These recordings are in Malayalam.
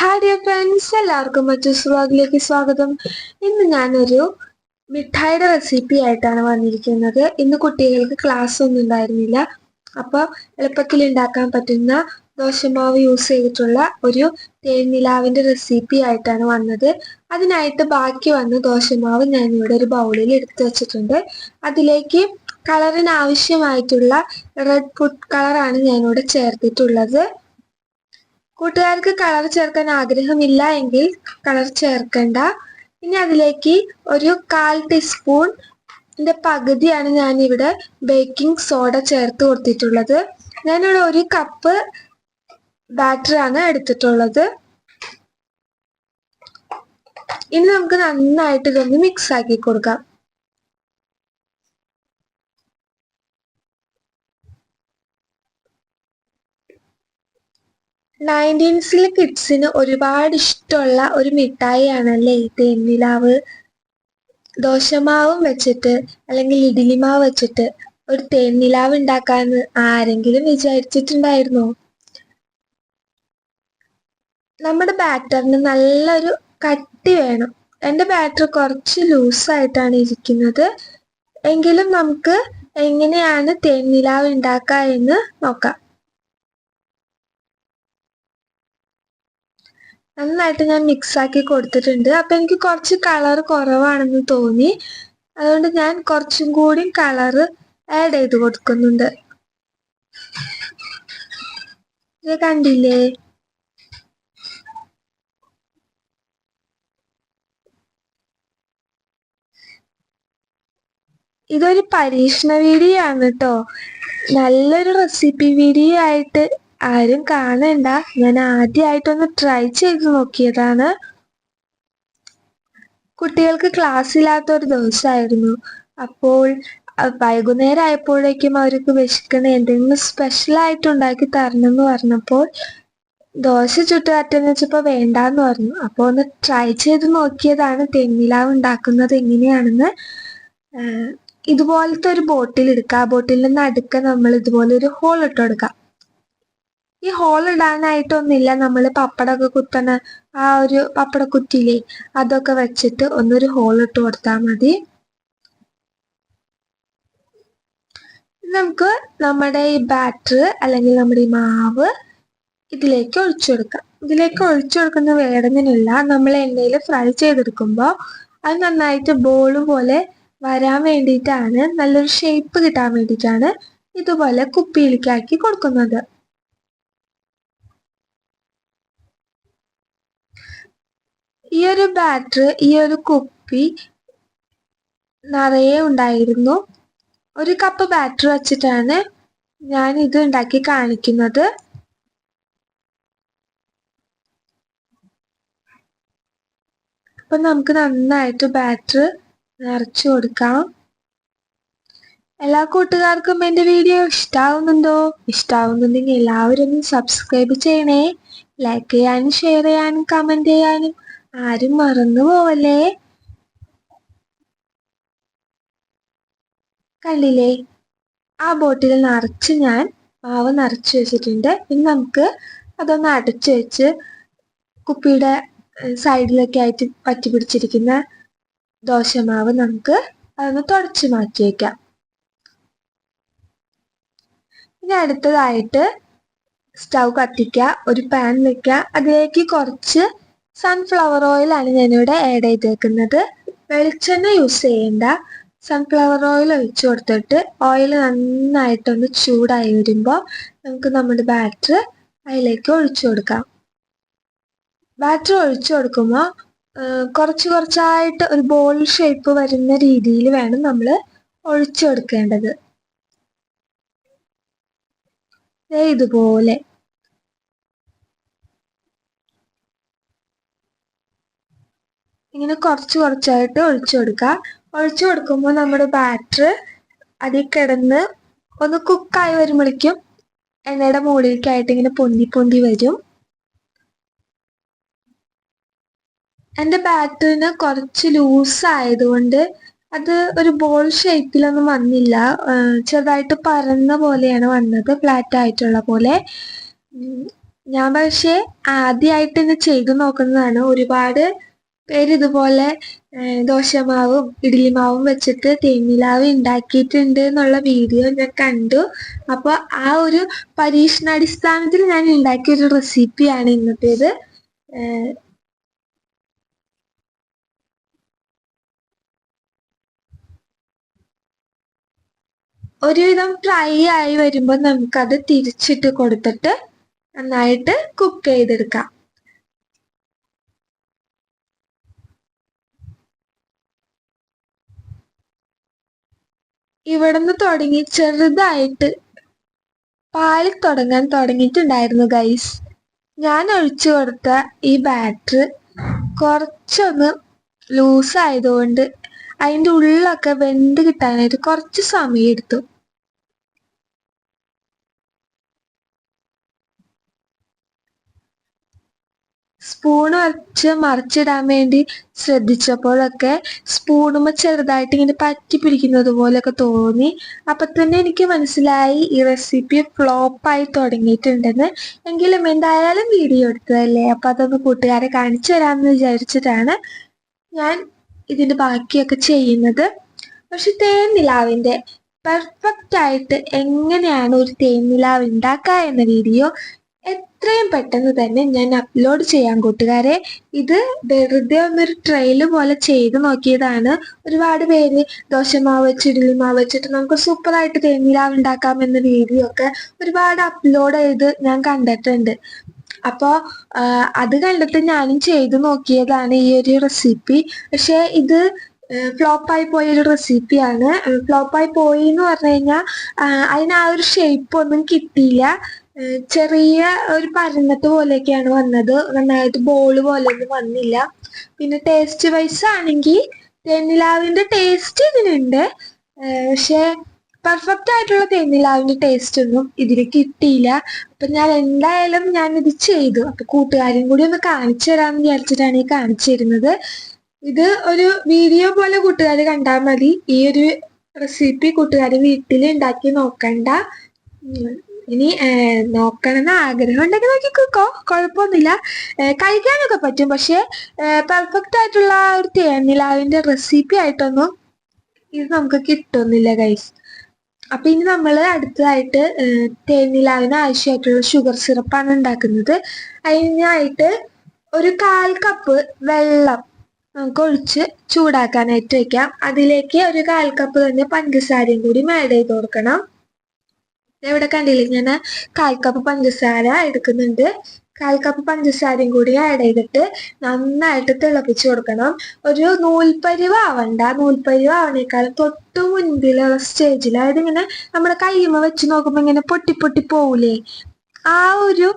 ഹായ് ഡിയർ ഫ്രണ്ട്സ് എല്ലാവർക്കും മറ്റു വ്ളോഗിലേക്ക് സ്വാഗതം. ഇന്ന് ഞാനൊരു മിഠായിയുടെ റെസിപ്പി ആയിട്ടാണ് വന്നിരിക്കുന്നത്. ഇന്ന് കുട്ടികൾക്ക് ക്ലാസ് ഒന്നും ഉണ്ടായിരുന്നില്ല. അപ്പോൾ എളുപ്പത്തിൽ ഉണ്ടാക്കാൻ പറ്റുന്ന ദോശമാവ് യൂസ് ചെയ്തിട്ടുള്ള ഒരു തേൻനിലാവിന്റെ റെസിപ്പി ആയിട്ടാണ് വന്നത്. അതിനായിട്ട് ബാക്കി വന്ന ദോശമാവ് ഞാൻ ഇവിടെ ഒരു ബൗളിൽ എടുത്തു വെച്ചിട്ടുണ്ട്. അതിലേക്ക് കളറിന് ആവശ്യമായിട്ടുള്ള റെഡ് ഫുഡ് കളറാണ് ഞാനിവിടെ ചേർത്തിട്ടുള്ളത്. കൂട്ടുകാർക്ക് കളർ ചേർക്കാൻ ആഗ്രഹമില്ല എങ്കിൽ കളർ ചേർക്കണ്ട. ഇനി അതിലേക്ക് ഒരു കാൽ ടീസ്പൂണിന്റെ പകുതിയാണ് ഞാൻ ഇവിടെ ബേക്കിംഗ് സോഡ ചേർത്ത് കൊടുത്തിട്ടുള്ളത്. ഞാനിവിടെ ഒരു കപ്പ് ബാറ്ററാണ് എടുത്തിട്ടുള്ളത്. ഇനി നമുക്ക് നന്നായിട്ട് ഇതൊന്ന് മിക്സ് ആക്കി കൊടുക്കാം. നയന്റീൻസിലെ കിഡ്സിന് ഒരുപാട് ഇഷ്ടമുള്ള ഒരു മിഠായി ആണല്ലേ ഈ തേൻനിലാവ് ദോശമാവും വെച്ചിട്ട് അല്ലെങ്കിൽ ഇഡ്ഡലിമാവ് വെച്ചിട്ട് ഒരു തേൻനിലാവ് ഉണ്ടാക്കാന്ന് ആരെങ്കിലും വിചാരിച്ചിട്ടുണ്ടായിരുന്നോ? നമ്മുടെ ബാറ്ററിന് നല്ലൊരു കട്ടി വേണം. എന്റെ ബാറ്റർ കുറച്ച് ലൂസായിട്ടാണ് ഇരിക്കുന്നത്. എങ്കിലും നമുക്ക് എങ്ങനെയാണ് തേൻനിലാവ് ഉണ്ടാക്കുക എന്ന് നോക്കാം. നന്നായിട്ട് ഞാൻ മിക്സ് ആക്കി കൊടുത്തിട്ടുണ്ട്. അപ്പൊ എനിക്ക് കുറച്ച് കളർ കുറവാണെന്ന് തോന്നി. അതുകൊണ്ട് ഞാൻ കുറച്ചും കൂടി കളർ ആഡ് ചെയ്ത് കൊടുക്കുന്നുണ്ട്. ഇത് കണ്ടില്ലേ? ഇതൊരു പരീക്ഷണ വീഡിയോ ആണ് കേട്ടോ നല്ലൊരു റെസിപ്പി വീഡിയോ ആയിട്ട് ആരും കാണണ്ട. ഞാൻ ആദ്യമായിട്ടൊന്ന് ട്രൈ ചെയ്ത് നോക്കിയതാണ്. കുട്ടികൾക്ക് ക്ലാസ് ഇല്ലാത്ത ഒരു ദിവസമായിരുന്നു അപ്പോൾ വൈകുന്നേരം ആയപ്പോഴേക്കും അവർക്ക് വിശക്കണ എന്തെങ്കിലും സ്പെഷ്യൽ ആയിട്ട് ഉണ്ടാക്കി തരണം എന്ന് പറഞ്ഞപ്പോൾ ദോശ ചുട്ടുകാറ്റെന്ന് വെച്ചപ്പോൾ വേണ്ടാന്ന് പറഞ്ഞു. അപ്പോൾ ഒന്ന് ട്രൈ ചെയ്ത് നോക്കിയതാണ് തെങ്ങിലാവ് ഉണ്ടാക്കുന്നത് എങ്ങനെയാണെന്ന്. ഇതുപോലത്തെ ഒരു ബോട്ടിൽ എടുക്കുക. ആ ബോട്ടിലിൽ നിന്ന് അടുക്ക നമ്മൾ ഇതുപോലെ ഒരു ഹോൾ ഇട്ട് കൊടുക്കാം ഈ ഹോൾ ഇടാനായിട്ടൊന്നുമില്ല. നമ്മൾ പപ്പടമൊക്കെ കുത്തണ ആ ഒരു പപ്പട കുറ്റിയില്ലേ അതൊക്കെ വെച്ചിട്ട് ഒന്നൊരു ഹോൾ ഇട്ട് കൊടുത്താൽ മതി. നമുക്ക് നമ്മുടെ ഈ ബാറ്റർ അല്ലെങ്കിൽ നമ്മുടെ ഈ മാവ് ഇതിലേക്ക് ഒഴിച്ചു കൊടുക്കാം. ഇതിലേക്ക് ഒഴിച്ചു കൊടുക്കുന്ന വേടങ്ങിനില്ല നമ്മൾ എണ്ണയിൽ ഫ്രൈ ചെയ്തെടുക്കുമ്പോൾ അത് നന്നായിട്ട് ബോൾ പോലെ വരാൻ വേണ്ടിയിട്ടാണ്. നല്ലൊരു ഷേപ്പ് കിട്ടാൻ വേണ്ടിയിട്ടാണ് ഇതുപോലെ കുപ്പിയിലേക്കാക്കി കൊടുക്കുന്നത്. ഈ ഒരു ബാറ്റർ ഈ ഒരു കുപ്പി നിറയെ ഉണ്ടായിരുന്നു. ഒരു കപ്പ് ബാറ്റർ വച്ചിട്ടാണ് ഞാൻ ഇത് ഉണ്ടാക്കി കാണിക്കുന്നത്. അപ്പൊ നമുക്ക് നന്നായിട്ട് ബാറ്റർ നിറച്ചു കൊടുക്കാം. എല്ലാ കൂട്ടുകാർക്കും എന്റെ വീഡിയോ ഇഷ്ടാവുന്നുണ്ടോ? ഇഷ്ടാവുന്നുണ്ടെങ്കിൽ എല്ലാവരും ഒന്ന് സബ്സ്ക്രൈബ് ചെയ്യണേ. ലൈക്ക് ചെയ്യാനും ഷെയർ ചെയ്യാനും കമന്റ് ചെയ്യാനും ആരും മറന്നു പോവല്ലേ? കണ്ടില്ലേ? ആ ബോട്ടിൽ നിറച്ച് ഞാൻ മാവ് നിറച്ച് വെച്ചിട്ടുണ്ട്. ഇനി നമുക്ക് അതൊന്ന് അടച്ചു വെച്ച് കുപ്പിയുടെ സൈഡിലൊക്കെ ആയിട്ട് പറ്റി പിടിച്ചിരിക്കുന്ന ദോശമാവ് നമുക്ക് അതൊന്ന് തുടച്ച് മാറ്റി വയ്ക്കാം ഇനി അടുത്തതായിട്ട് സ്റ്റൗ കത്തിക്കുക ഒരു പാൻ വെക്കുക. അതിലേക്ക് കുറച്ച് സൺഫ്ലവർ ഓയിലാണ് ഞാനിവിടെ ആഡ് ചെയ്തേക്കുന്നത്. വെളിച്ചെണ്ണ യൂസ് ചെയ്യേണ്ട സൺഫ്ലവർ ഓയിൽ ഒഴിച്ചു കൊടുത്തിട്ട് ഓയിൽ നന്നായിട്ടൊന്ന് ചൂടായി വരുമ്പോൾ നമുക്ക് നമ്മുടെ ബാറ്റർ അതിലേക്ക് ഒഴിച്ചു കൊടുക്കാം. ബാറ്റർ ഒഴിച്ചു കൊടുക്കുമ്പോൾ കുറച്ച് കുറച്ചായിട്ട് ഒരു ബോൾ ഷേപ്പ് വരുന്ന രീതിയിൽ വേണം നമ്മൾ ഒഴിച്ചു കൊടുക്കേണ്ടത്. ഇതുപോലെ. ഇങ്ങനെ കുറച്ച് കുറച്ചായിട്ട് ഒഴിച്ചു കൊടുക്കുക ഒഴിച്ചു കൊടുക്കുമ്പോൾ നമ്മുടെ ബാറ്റർ അതിൽ കിടന്ന് ഒന്ന് കുക്കായി വരുമ്പോഴേക്കും എണ്ണയുടെ മുകളിലേക്കായിട്ട് ഇങ്ങനെ പൊന്തി പൊന്തി വരും. എന്റെ ബാറ്ററിന് കുറച്ച് ലൂസ് ആയതുകൊണ്ട് അത് ഒരു ബോൾ ഷേപ്പിലൊന്നും വന്നില്ല. ചെറുതായിട്ട് പരന്ന പോലെയാണ് വന്നത് ഫ്ലാറ്റ് ആയിട്ടുള്ള പോലെ. ഞാൻ പക്ഷേ ആദ്യമായിട്ട് ഇത് ചെയ്തു നോക്കുന്നതാണ് ഒരുപാട് പേര് ഇതുപോലെ ഏഹ്, ദോശമാവും ഇഡ്ഡലിമാവും വെച്ചിട്ട് തേങ്ങിലാവ് ഉണ്ടാക്കിയിട്ടുണ്ട് എന്നുള്ള വീഡിയോ ഞാൻ കണ്ടു. അപ്പോൾ ആ ഒരു പരീക്ഷണാടിസ്ഥാനത്തിൽ ഞാൻ ഉണ്ടാക്കിയ ഒരു റെസിപ്പിയാണ് ഇന്നത്തേത്. ഒരുവിധം ഫ്രൈ ആയി വരുമ്പോൾ നമുക്കത് തിരിച്ചിട്ട് കൊടുത്തിട്ട് നന്നായിട്ട് കുക്ക് ചെയ്തെടുക്കാം. ഇവിടുന്ന് തുടങ്ങി ചെറുതായിട്ട് പാലിൽ തുടങ്ങാൻ തുടങ്ങിയിട്ടുണ്ടായിരുന്നു ഗൈസ് ഞാൻ ഒഴിച്ചു കൊടുത്ത ഈ ബാറ്റർ കുറച്ചൊന്ന് ലൂസ് ആയതുകൊണ്ട് അതിന്റെ ഉള്ളൊക്കെ വെന്ത് കിട്ടാനായിട്ട് കുറച്ച് സമയം എടുത്തു. സ്പൂൺ വച്ച് മറിച്ചിടാൻ വേണ്ടി ശ്രദ്ധിച്ചപ്പോഴൊക്കെ സ്പൂണുമ ചെറുതായിട്ട് ഇങ്ങനെ പറ്റി പിടിക്കുന്നത് പോലെയൊക്കെ തോന്നി. അപ്പൊ തന്നെ എനിക്ക് മനസ്സിലായി ഈ റെസിപ്പി ഫ്ലോപ്പായി തുടങ്ങിയിട്ടുണ്ടെന്ന്. എങ്കിലും എന്തായാലും വീഡിയോ എടുത്തതല്ലേ? അപ്പൊ അതൊന്ന് കൂട്ടുകാരെ കാണിച്ചു തരാമെന്ന് വിചാരിച്ചിട്ടാണ് ഞാൻ ഇതിന്റെ ബാക്കിയൊക്കെ ചെയ്യുന്നത്. പക്ഷെ തേൻനിലാവിന്റെ പെർഫെക്റ്റ് ആയിട്ട് എങ്ങനെയാണ് ഒരു തേൻനിലാവ് ഉണ്ടാക്കുക എന്ന വീഡിയോ എത്രയും പെട്ടെന്ന് തന്നെ ഞാൻ അപ്ലോഡ് ചെയ്യാൻ കൂട്ടുകാരെ. ഇത് വെറുതെ ഒന്നൊരു ട്രെയിൽ പോലെ ചെയ്ത് നോക്കിയതാണ്. ഒരുപാട് പേര് ദോശമാവ് വെച്ച് ഇഡ്ഡലി മാവ് വെച്ചിട്ട് നമുക്ക് സൂപ്പറായിട്ട് തേങ്ങയിലാവ് ഉണ്ടാക്കാം എന്ന വീഡിയോ ഒക്കെ ഒരുപാട് അപ്ലോഡ് ചെയ്ത് ഞാൻ കണ്ടിട്ടുണ്ട്. അപ്പോ അത് കണ്ടിട്ട് ഞാനും ചെയ്തു നോക്കിയതാണ് ഈ ഒരു റെസിപ്പി പക്ഷേ ഇത് ഫ്ലോപ്പായി പോയ ഒരു റെസിപ്പിയാണ് ഫ്ലോപ്പായി പോയി എന്ന് പറഞ്ഞു കഴിഞ്ഞാൽ അതിന് ആ ഒരു ഷേപ്പ് ഒന്നും കിട്ടിയില്ല. ചെറിയ ഒരു പരന്നത്ത് പോലെയൊക്കെയാണ് വന്നത്. നന്നായിട്ട് ബോൾ പോലെ ഒന്നും വന്നില്ല. പിന്നെ ടേസ്റ്റ് വൈസ് ആണെങ്കിൽ തേനിലാവിന്റെ ടേസ്റ്റ് ഇതിനുണ്ട്. പക്ഷെ പെർഫെക്റ്റ് ആയിട്ടുള്ള തേനിലാവിന്റെ ടേസ്റ്റ് ഒന്നും ഇതിന് കിട്ടിയില്ല. അപ്പൊ ഞാൻ എന്തായാലും ഞാൻ ഇത് ചെയ്തു. അപ്പൊ കൂട്ടുകാരും കൂടി ഒന്ന് കാണിച്ചു തരാമെന്ന് വിചാരിച്ചിട്ടാണ് ഈ കാണിച്ചു തരുന്നത്. ഇത് ഒരു വീഡിയോ പോലെ കൂട്ടുകാർ കണ്ടാൽ മതി. ഈ ഒരു റെസിപ്പി കൂട്ടുകാർ വീട്ടിൽ ഉണ്ടാക്കി നോക്കണ്ട. ഇനി നോക്കണമെന്ന് ആഗ്രഹം ഉണ്ടെങ്കിൽ നോക്കിക്കോ. കുഴപ്പമൊന്നുമില്ല. കഴിക്കാനൊക്കെ പറ്റും. പക്ഷെ പെർഫെക്റ്റ് ആയിട്ടുള്ള ഒരു തേനിലാവിന്റെ റെസിപ്പി ആയിട്ടൊന്നും ഇത് നമുക്ക് കിട്ടുന്നില്ല ഗൈസ് അപ്പൊ ഇനി നമ്മൾ അടുത്തതായിട്ട് തേനിലാവിന് ആവശ്യമായിട്ടുള്ള ഷുഗർ സിറപ്പാണ് ഉണ്ടാക്കുന്നത്. അതിനായിട്ട് ഒരു കാൽ കപ്പ് വെള്ളം നമുക്ക് ഒഴിച്ച് ചൂടാക്കാനായിട്ട് വെക്കാം. അതിലേക്ക് ഒരു കാൽ കപ്പ് തന്നെ പഞ്ചസാരയും കൂടി ആഡ് ചെയ്ത് കൊടുക്കണം. ഇവിടെ കണ്ടില്ലേ ഞാൻ കാൽ കപ്പ് പഞ്ചസാര എടുക്കുന്നുണ്ട്. കാൽ കപ്പ് പഞ്ചസാരയും കൂടി ആഡ് ചെയ്തിട്ട് നന്നായിട്ട് തിളപ്പിച്ചു കൊടുക്കണം. ഒരു നൂൽപ്പരിവ് ആവണ്ട. നൂൽപ്പരിവ് ആവണേക്കാളും തൊട്ട് മുൻപിലുള്ള സ്റ്റേജിൽ അതായത് ഇങ്ങനെ നമ്മുടെ കയ്യുമ്മ വെച്ച് നോക്കുമ്പോൾ ഇങ്ങനെ പൊട്ടി പൊട്ടി പോവൂലേ? ആ ഒരു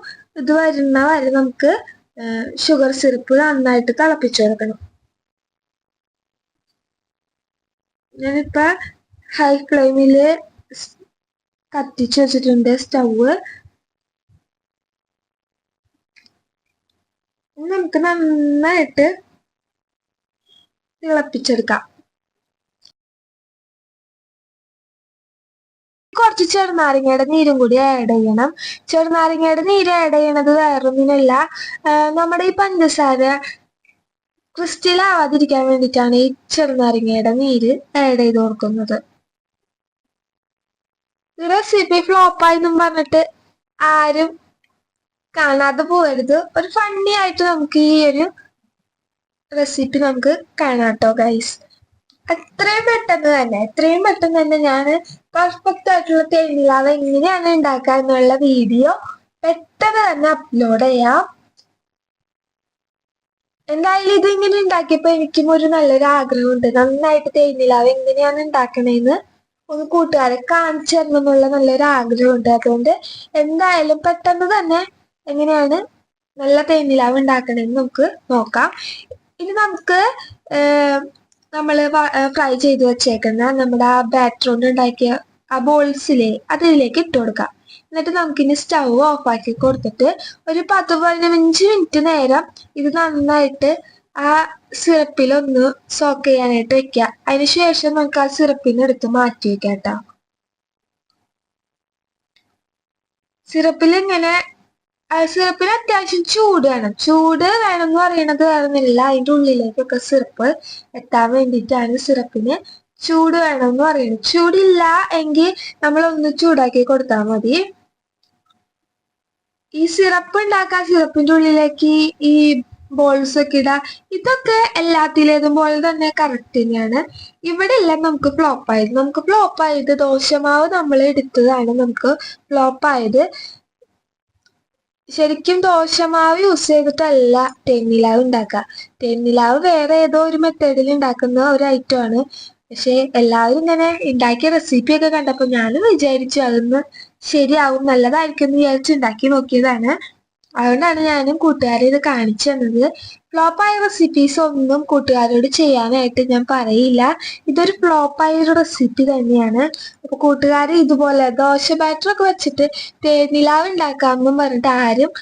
ഇത് വരുന്ന വരെ നമുക്ക് ഷുഗർ സിറപ്പ് നന്നായിട്ട് തിളപ്പിച്ചു കൊടുക്കണം. ഞാനിപ്പ ഹൈ ഫ്ലെയിമിൽ കത്തിച്ച് വെച്ചിട്ടുണ്ട് സ്റ്റവ്. നമുക്ക് നന്നായിട്ട് തിളപ്പിച്ചെടുക്കാം. കുറച്ച് ചെറുനാരങ്ങയുടെ നീരും കൂടി ആഡ് ചെയ്യണം. ചെറുനാരങ്ങയുടെ നീര് ആഡ് ചെയ്യണത് വേറൊന്നിനല്ല നമ്മുടെ ഈ പഞ്ചസാര ക്രിസ്റ്റൽ ആവാതിരിക്കാൻ വേണ്ടിയിട്ടാണ് ഈ ചെറുനാരങ്ങയുടെ നീര് ആഡ് ചെയ്ത് കൊടുക്കുന്നത്. റെസിപ്പി ഫ്ലോപ്പായി എന്നും പറഞ്ഞിട്ട് ആരും കാണാതെ പോകരുത് ഒരു ഫണ്ണി ആയിട്ട് നമുക്ക് ഈ ഒരു റെസിപ്പി നമുക്ക് കാണാട്ടോ ഗൈസ് എത്രയും പെട്ടെന്ന് തന്നെ എത്രയും പെട്ടെന്ന് തന്നെ ഞാൻ പെർഫെക്റ്റ് ആയിട്ടുള്ള തേനിലാവ് എങ്ങനെയാണ് ഉണ്ടാക്കുക എന്നുള്ള വീഡിയോ പെട്ടെന്ന് തന്നെ അപ്ലോഡ് ചെയ്യാം. എന്തായാലും ഇത് ഇങ്ങനെ ഉണ്ടാക്കിയപ്പോ എനിക്കും ഒരു നല്ലൊരു ആഗ്രഹമുണ്ട്. നന്നായിട്ട് തേനിലാവ് എങ്ങനെയാണ് ഉണ്ടാക്കണേന്ന്. ഒന്ന് കൂട്ടുകാരെ കാണിച്ചു തരണം എന്നുള്ള നല്ലൊരു ആഗ്രഹമുണ്ട്. അതുകൊണ്ട് എന്തായാലും പെട്ടെന്ന് തന്നെ എങ്ങനെയാണ് നല്ല തേനിലാവ് ഉണ്ടാക്കണേന്ന് നമുക്ക് നോക്കാം. ഇനി നമുക്ക് നമ്മൾ ഫ്രൈ ചെയ്ത് വെച്ചേക്കുന്ന നമ്മുടെ ആ ബാറ്റർ കൊണ്ട് ഉണ്ടാക്കിയ ആ ബോൾസിലെ അതിലേക്ക് ഇട്ട് കൊടുക്കാം. എന്നിട്ട് നമുക്കിനി സ്റ്റൗ ഓഫ് ആക്കി കൊടുത്തിട്ട് ഒരു പത്ത് പതിനഞ്ച് മിനിറ്റ് നേരം ഇത് നന്നായിട്ട് ആ സിറപ്പിൽ ഒന്ന് സോക്ക് ചെയ്യാനായിട്ട് വെക്കുക അതിന് ശേഷം നമുക്ക് ആ സിറപ്പിന് എടുത്ത് മാറ്റി വെക്കാം കേട്ടോ സിറപ്പിൽ ഇങ്ങനെ സിറപ്പിന് അത്യാവശ്യം ചൂട് വേണം. ചൂട് വേണം എന്ന് പറയുന്നത് വേണമെന്നില്ല. അതിന്റെ ഉള്ളിലേക്കൊക്കെ സിറപ്പ് എത്താൻ വേണ്ടിയിട്ടാണ് സിറപ്പിന് ചൂട് വേണം എന്ന് പറയുന്നത് ചൂടില്ല എങ്കിൽ നമ്മൾ ഒന്ന് ചൂടാക്കി കൊടുത്താൽ മതി. ഈ സിറപ്പ് ഉണ്ടാക്കാൻ സിറപ്പിന്റെ ഉള്ളിലേക്ക് ഈ ബോൾസ് ഒക്കെ ഇടാ. ഇതൊക്കെ എല്ലാത്തിലേതും പോലെ തന്നെ കറക്റ്റ് തന്നെയാണ്. ഇവിടെ എല്ലാം നമുക്ക് ഫ്ലോപ്പ് ആയത് നമുക്ക് ഫ്ലോപ്പ് ആയത് ദോശമാവ് നമ്മൾ എടുത്തതാണ് നമുക്ക് ഫ്ലോപ്പ് ആയത്. ശരിക്കും ദോശമാവ് യൂസ് ചെയ്തിട്ടല്ല തേന്നിലാവ് ഉണ്ടാക്കുക. തേന്നിലാവ് വേറെ ഏതോ ഒരു മെത്തേഡിൽ ഉണ്ടാക്കുന്ന ഒരു ഐറ്റം ആണ്. പക്ഷെ എല്ലാവരും ഇങ്ങനെ ഉണ്ടാക്കിയ റെസിപ്പി ഒക്കെ കണ്ടപ്പോൾ ഞാൻ വിചാരിച്ചു അതൊന്ന് ശരിയാവും നല്ലതായിരിക്കും എന്ന് വിചാരിച്ച് ഉണ്ടാക്കി നോക്കിയതാണ്. അതുകൊണ്ടാണ് ഞാനും കൂട്ടുകാരെ ഇത് കാണിച്ചു തന്നത്. ഫ്ലോപ്പായ റെസിപ്പീസ് ഒന്നും കൂട്ടുകാരോട് ചെയ്യാനായിട്ട് ഞാൻ പറയില്ല. ഇതൊരു ഫ്ലോപ്പായ ഒരു റെസിപ്പി തന്നെയാണ്. അപ്പൊ കൂട്ടുകാർ ഇതുപോലെ ദോശ ബാറ്ററൊക്കെ വെച്ചിട്ട് തേനിലാവ് ഉണ്ടാക്കാമെന്നും പറഞ്ഞിട്ട് ആരും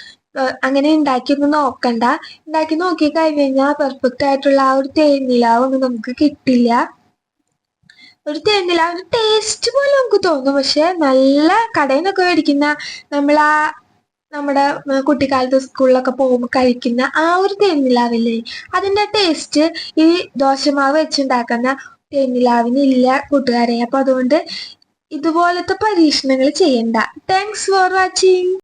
അങ്ങനെ ഉണ്ടാക്കിയൊന്നും നോക്കണ്ട. ഉണ്ടാക്കി നോക്കി കഴിഞ്ഞ് കഴിഞ്ഞാൽ പെർഫെക്റ്റ് ആയിട്ടുള്ള ആ ഒരു തേനിലാവൊന്നും നമുക്ക് കിട്ടില്ല. ഒരു തേനിലാവിന്റെ ടേസ്റ്റ് പോലെ നമുക്ക് തോന്നും. പക്ഷെ നല്ല കടയിൽ നിന്നൊക്കെ മേടിക്കുന്ന നമ്മൾ ആ നമ്മുടെ കുട്ടിക്കാലത്ത് സ്കൂളിലൊക്കെ പോകുമ്പോൾ കഴിക്കുന്ന ആ ഒരു തേനിലാവില്ലേ അതിന്റെ ടേസ്റ്റ് ഈ ദോശമാവ് വെച്ചുണ്ടാക്കുന്ന തേനിലാവിന് ഇല്ല കൂട്ടുകാരെ. അപ്പൊ അതുകൊണ്ട് ഇതുപോലത്തെ പരീക്ഷണങ്ങൾ ചെയ്യണ്ട. Thanks for watching